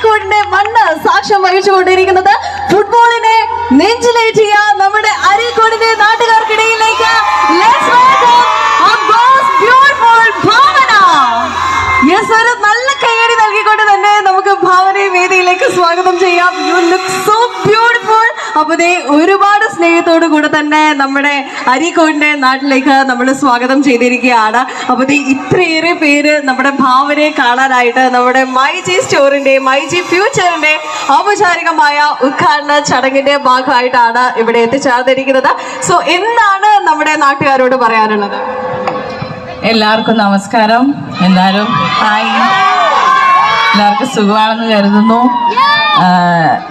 അരീക്കോടിന്റെ മണ്ണ് സാക്ഷ്യം വഹിച്ചുകൊണ്ടിരിക്കുന്നത് ഫുട്ബോളിനെ നെഞ്ചിലേറ്റിയ നമ്മുടെ അരീക്കോടിന്റെ നാട്ടുകാർക്കിടയിലേക്ക്. ഭാവന വേദിയിലേക്ക് സ്വാഗതം ചെയ്യാം. യു ലുക്ക് സോ ബ്യൂട്ടിഫുൾ അപ്പൊ ദേ ഒരുപാട് സ്നേഹത്തോടു കൂടെ തന്നെ നമ്മുടെ അരീക്കോടിന്റെ നാട്ടിലേക്ക് നമ്മൾ സ്വാഗതം ചെയ്തിരിക്കുകയാണ്. അപ്പൊ ദേ ഇത്രയേറെ പേര് നമ്മുടെ ഭാവനയെ കാണാനായിട്ട് നമ്മുടെ മൈ ജി സ്റ്റോറിന്റെ മൈ ജി ഫ്യൂച്ചറിന്റെ ഔപചാരികമായ ഉദ്ഘാടന ചടങ്ങിന്റെ ഭാഗമായിട്ടാണ് ഇവിടെ എത്തിച്ചേർന്നിരിക്കുന്നത്. സോ എന്താണ് നമ്മുടെ നാട്ടുകാരോട് പറയാനുള്ളത്? എല്ലാവർക്കും നമസ്കാരം. എല്ലാവരും എല്ലാവർക്കും സുഖമാണെന്ന് കരുതുന്നു.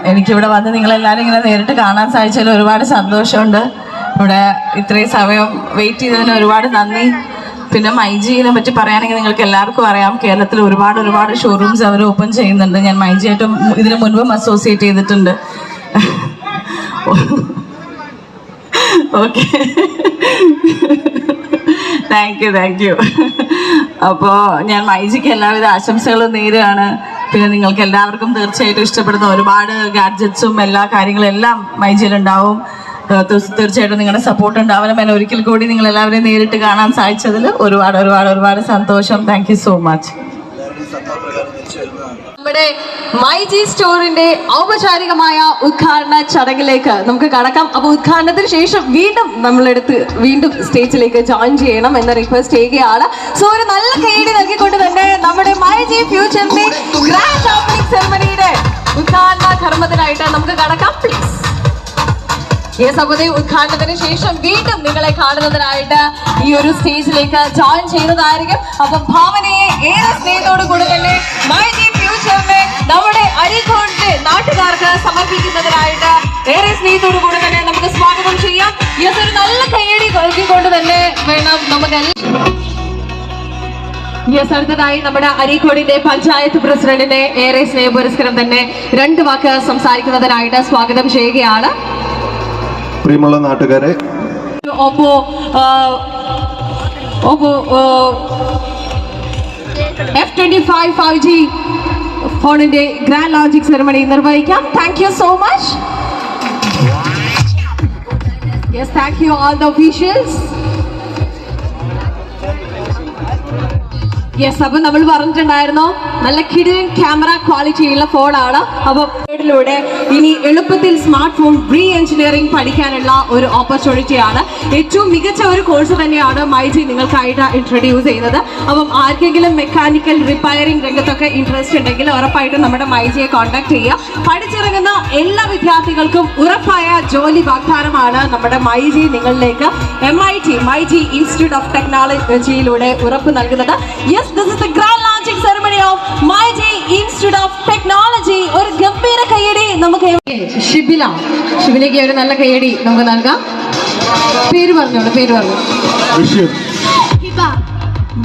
എനിക്കിവിടെ വന്ന് നിങ്ങളെല്ലാവരും ഇങ്ങനെ നേരിട്ട് കാണാൻ സാധിച്ചതിൽ ഒരുപാട് സന്തോഷമുണ്ട്. ഇവിടെ ഇത്രയും സമയം വെയിറ്റ് ചെയ്തതിന് ഒരുപാട് നന്ദി. പിന്നെ മൈജിയെ പറ്റി പറയുകയാണെങ്കിൽ നിങ്ങൾക്ക് എല്ലാവർക്കും അറിയാം. കേരളത്തിൽ ഒരുപാട് ഒരുപാട് ഷോറൂംസ് അവർ ഓപ്പൺ ചെയ്യുന്നുണ്ട്. ഞാൻ മൈജിയായിട്ടും ഇതിനു മുൻപും അസോസിയേറ്റ് ചെയ്തിട്ടുണ്ട്. Okay thank you thank you അപ്പോൾ ഞാൻ മൈജിക്ക് എല്ലാവിധ ആശംസകളും നേരുകയാണ്. പിന്നെ നിങ്ങൾക്ക് എല്ലാവർക്കും തീർച്ചയായിട്ടും ഇഷ്ടപ്പെടുന്ന ഒരുപാട് ഗാഡ്ജറ്റ്സും എല്ലാ കാര്യങ്ങളും എല്ലാം മൈജിയിലുണ്ടാവും. തീർച്ചയായിട്ടും നിങ്ങളുടെ സപ്പോർട്ട് ഉണ്ടാവണം. എന്നെ ഒരിക്കൽ കൂടി നിങ്ങൾ എല്ലാവരെയും നേരിട്ട് കാണാൻ സാധിച്ചതിൽ ഒരുപാട് ഒരുപാട് ഒരുപാട് സന്തോഷം. താങ്ക് സോ മച്ച് നമ്മുടെ മൈ ജി സ്റ്റോറിന്റെ ഔപചാരികമായ ഉദ്ഘാടന ചടങ്ങിലേക്ക് നമുക്ക് കടക്കാം. അപ്പൊ ഉദ്ഘാടനത്തിന് ശേഷം വീണ്ടും നമ്മളെടുത്ത് വീണ്ടും സ്റ്റേജിലേക്ക് ജോയിൻ ചെയ്യണം എന്ന റിക്വസ്റ്റ് ചെയ്യുകയാണ്. സോ ഒരു നല്ല കൈയടി നൽകിക്കൊണ്ട് തന്നെ നമ്മുടെ മൈ ജി ഫ്യൂച്ചറിന്റെ ഗ്രാൻഡ് ഓപ്പണിംഗ് സെറമണിയുടെ ഉദ്ഘാടന കർമ്മത്തിനായിട്ട് നമുക്ക് കടക്കാം. പ്ലീസ് ഈ സമിതി ഉദ്ഘാടനത്തിന് ശേഷം വീണ്ടും നിങ്ങളെ കാണുന്നതിനായിട്ട് ഈ ഒരു സ്റ്റേജിലേക്ക് ജോയിൻ ചെയ്തതായിരിക്കും. അപ്പം ഭാവനയെ ഏറെ സ്നേഹത്തോടു കൂടെ തന്നെ മൈ ഫ്യൂച്ചറിനെ നമ്മുടെ അരീക്കോടിന്റെ നാട്ടുകാർക്ക് സമർപ്പിക്കുന്നതിനായിട്ട് ഏറെ സ്നേഹത്തോടു കൂടെ തന്നെ നമുക്ക് സ്വാഗതം ചെയ്യാം. യെസ് ഒരു നല്ല കയ്യടി നൽകിക്കൊണ്ട് തന്നെ വേണം നമുക്ക് യെസ് അടുത്തതായി നമ്മുടെ അരീക്കോടിന്റെ പഞ്ചായത്ത് പ്രസിഡന്റിനെ ഏറെ സ്നേഹ പുരസ്കാരം തന്നെ രണ്ട് വാക്ക് സംസാരിക്കുന്നതിനായിട്ട് സ്വാഗതം ചെയ്യുകയാണ്. പ്രിയമുള്ള നാട്ടുകാരെ Oppo F twenty five five G ഫോണിന്റെ grand logic ceremony നിർവഹിക്കാം. Thank you so much yes thank you all the officials yes അപ്പൊ നമ്മൾ പറഞ്ഞിട്ടുണ്ടായിരുന്നു നല്ല കിടിലൻ ക്യാമറ ക്വാളിറ്റിയുള്ള ഫോണാണ് അപ്പൊ ഇതിലൂടെ ഇനി എളുപ്പത്തിൽ സ്മാർട്ട് ഫോൺ റീ എഞ്ചിനീയറിംഗ് പഠിക്കാനുള്ള ഒരു ഓപ്പർച്യൂണിറ്റിയാണ് ഏറ്റവും മികച്ച ഒരു കോഴ്സ് തന്നെയാണ് മൈജി നിങ്ങൾക്കായിട്ട് ഇൻട്രൊഡ്യൂസ് ചെയ്യുന്നത്. അപ്പം ആർക്കെങ്കിലും മെക്കാനിക്കൽ റിപ്പയറിംഗ് രംഗത്തൊക്കെ ഇൻട്രസ്റ്റ് ഉണ്ടെങ്കിൽ ഉറപ്പായിട്ടും നമ്മുടെ മൈജിയെ കോൺടാക്ട് ചെയ്യുക. പഠിച്ചിറങ്ങുന്ന എല്ലാ വിദ്യാർത്ഥികൾക്കും ഉറപ്പായ ജോലി വാഗ്ദാനമാണ് നമ്മുടെ മൈജി നിങ്ങളിലേക്ക്. M I T MyG institute of ടെക്നോളജിയിലൂടെ ഉറപ്പ് നൽകുന്നത്. Yes this is the grand ceremony of MyG institute of technology ഒരു ഗംഭീര കയ്യടി നമുക്ക് ഷിബില. ഷിബിലേക്ക് ഒരു നല്ല കയ്യടി നമുക്ക് നൽകാം. പേര് പറഞ്ഞോളൂ പേര് പറഞ്ഞു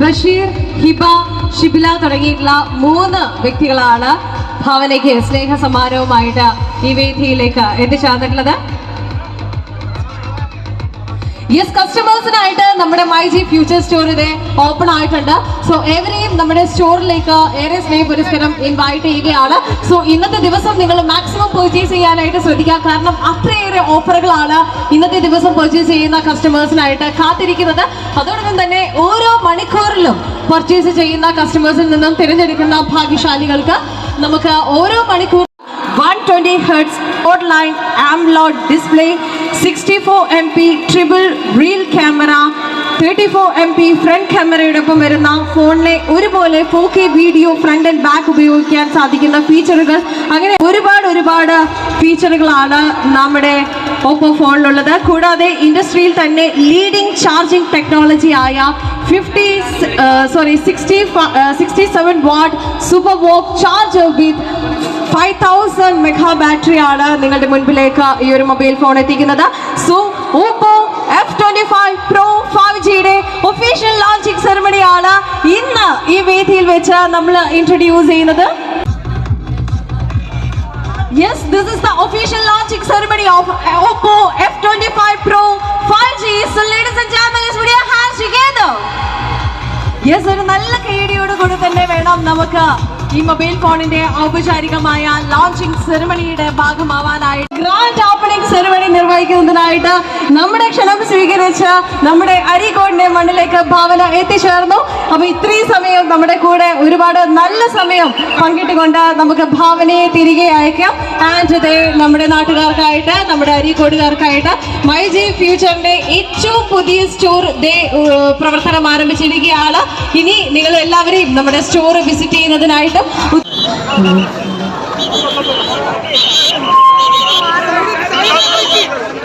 ബഷീർ. ഹിബ. ഷിബില തുടങ്ങിയിട്ടുള്ള മൂന്ന് വ്യക്തികളാണ് ഭാവനയ്ക്ക് സ്നേഹ സമ്മാനവുമായിട്ട് ഈ വേദിയിലേക്ക് എത്തിച്ചേർന്നിട്ടുള്ളത്. യെസ് കസ്റ്റമേഴ്സിനായിട്ട് നമ്മുടെ മൈ ജി ഫ്യൂച്ചർ സ്റ്റോർ ഇത് ഓപ്പൺ ആയിട്ടുണ്ട്. സോ എവരെയും നമ്മുടെ സ്റ്റോറിലേക്ക് ഏറെ സ്നേഹ പുരസ്കാരം ഇൻവൈറ്റ് ചെയ്യുകയാണ്. സോ ഇന്നത്തെ ദിവസം നിങ്ങൾ മാക്സിമം പർച്ചേസ് ചെയ്യാനായിട്ട് ശ്രദ്ധിക്കുക. കാരണം അത്രയേറെ ഓഫറുകളാണ് ഇന്നത്തെ ദിവസം പർച്ചേസ് ചെയ്യുന്ന കസ്റ്റമേഴ്സിനായിട്ട് കാത്തിരിക്കുന്നത്. അതോടൊപ്പം തന്നെ ഓരോ മണിക്കൂറിലും പർച്ചേസ് ചെയ്യുന്ന കസ്റ്റമേഴ്സിൽ നിന്നും തിരഞ്ഞെടുക്കുന്ന ഭാഗ്യശാലികൾക്ക് നമുക്ക് ഓരോ മണിക്കൂർ 120 hertz online AMOLED display, 64 MP triple real camera, thirty four M P front വരുന്ന ഫോണിനെ ഒരുപോലെ four K video front and back ഉപയോഗിക്കാൻ സാധിക്കുന്ന ഫീച്ചറുകൾ അങ്ങനെ ഒരുപാട് ഒരുപാട് ഫീച്ചറുകളാണ് നമ്മുടെ ഓപ്പോ ഫോണിലുള്ളത്. കൂടാതെ ഇൻഡസ്ട്രിയിൽ തന്നെ ലീഡിംഗ് ചാർജിംഗ് ടെക്നോളജി ആയ fifty sorry sixty sixty seven watt super VOOC charger with five thousand mega battery ആണ് നിങ്ങളുടെ മുൻപിലേക്ക് ഈ ഒരു മൊബൈൽ ഫോൺ എത്തിക്കുന്നത് so Oppo F twenty five pro five ജിയുടെ ഒഫീഷ്യൽ ലോഞ്ചിങ് സെറമണി ആണ് ഇന്ന് ഈ വേദിയിൽ വെച്ച് നമ്മൾ ഇൻട്രൊഡ്യൂസ് ചെയ്യുന്നത് Yes, this is the official launching ceremony of Oppo F25 Pro 5G. So, ladies and gentlemen, let's put your hands together. Yes ഒരു നല്ല കൈയടിയോട് കൂടി തന്നെ വേണം നമുക്ക് ഈ മൊബൈൽ ഫോണിന്റെ ഔപചാരികമായ ലോഞ്ചിങ് സെറമണിയുടെ ഭാഗമാവാനായി ഗ്രാൻഡ് സഹായിക്കുന്നതിനായിട്ട് നമ്മുടെ ക്ഷണം സ്വീകരിച്ച് നമ്മുടെ അരീക്കോടിന്റെ മണ്ണിലേക്ക് ഭാവന എത്തിച്ചേർന്നു. അപ്പൊ ഇത്രയും സമയം നമ്മുടെ കൂടെ ഒരുപാട് നല്ല സമയം പങ്കിട്ടുകൊണ്ട് നമുക്ക് ഭാവനയെ തിരികെ അയക്കാം. ആൻഡ് ദേ നമ്മുടെ നാട്ടുകാർക്കായിട്ട് നമ്മുടെ അരീക്കോടുകാർക്കായിട്ട് മൈ ജി ഫ്യൂച്ചറിന്റെ ഏറ്റവും പുതിയ സ്റ്റോർ ദേ പ്രവർത്തനം ആരംഭിച്ചിരിക്കുകയാണ്. ഇനി നിങ്ങൾ എല്ലാവരെയും നമ്മുടെ സ്റ്റോർ വിസിറ്റ് ചെയ്യുന്നതിനായിട്ടും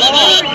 জিন্দাবাদ